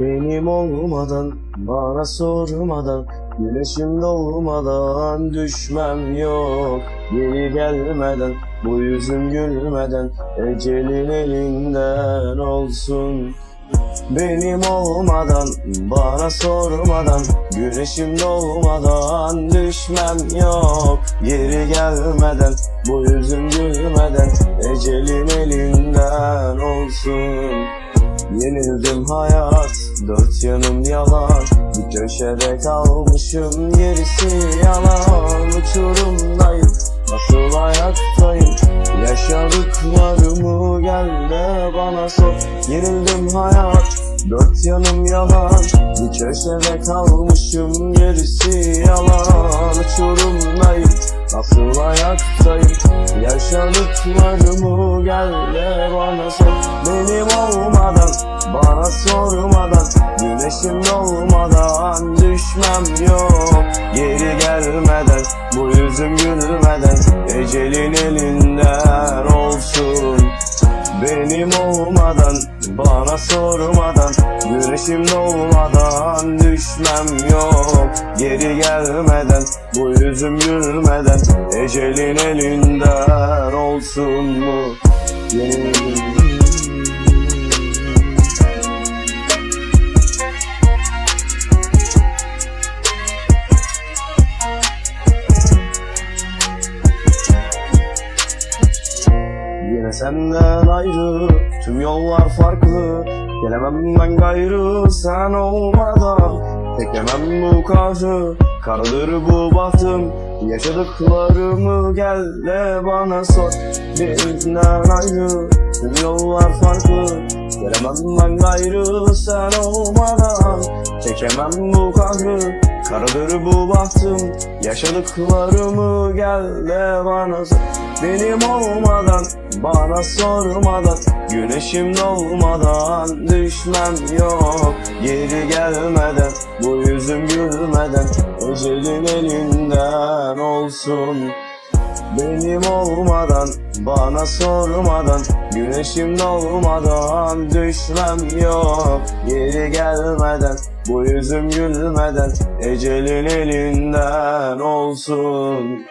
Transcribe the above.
Benim olmadan, bana sormadan Güneşim doğmadan düşmem yok. Geri gelmeden, bu yüzüm gülmeden Ecelin elinden olsun. Benim olmadan, bana sormadan Güneşim doğmadan düşmem yok. Geri gelmeden, bu yüzüm gülmeden Ecelin elinden olsun Yenildim hayat, dört yanım yalan. Bir köşede kalmışım, gerisi yalan. Uçurumdayım, nasıl ayaktayım Yaşadıklarımı gel de bana sor. Yenildim hayat, dört yanım yalan. Bir köşede kalmışım, gerisi yalan. Uçurumdayım, nasıl ayaktayım Yaşadıklarımı gel de bana sor Benim olmadan, bana sormadan Güneşim doğmadan düşmem yok. Geri gelmeden, bu yüzüm gülmeden Ecelin elinden olsun. Benim olmadan, bana sormadan Güneşim doğmadan düşmem yok. Geri gelmeden, bu yüzüm gülmeden Ecelin elinden olsun mu? Yine senden ayrı Tüm yollar farklı. Gelemem ben gayrı Sen olmadan. Çekemem bu kahrı Karadır bu bahtım Yaşadıklarımı gel de bana sor. Birinden ayrı yollar farklı. Gelemem ben gayrı Sen olmadan. Çekemem bu kahrı. Karadır bu bahtım. Yaşadıklarımı gel de bana sor. Benim olmadan bana sormadan Güneşim doğmadan düşmem yok. Geri gelmeden bu yüzüm gülmeden Ecelin elinden olsun. Benim olmadan, bana sormadan Güneşim doğmadan düşmem yok. Geri gelmeden, bu yüzüm gülmeden Ecelin elinden olsun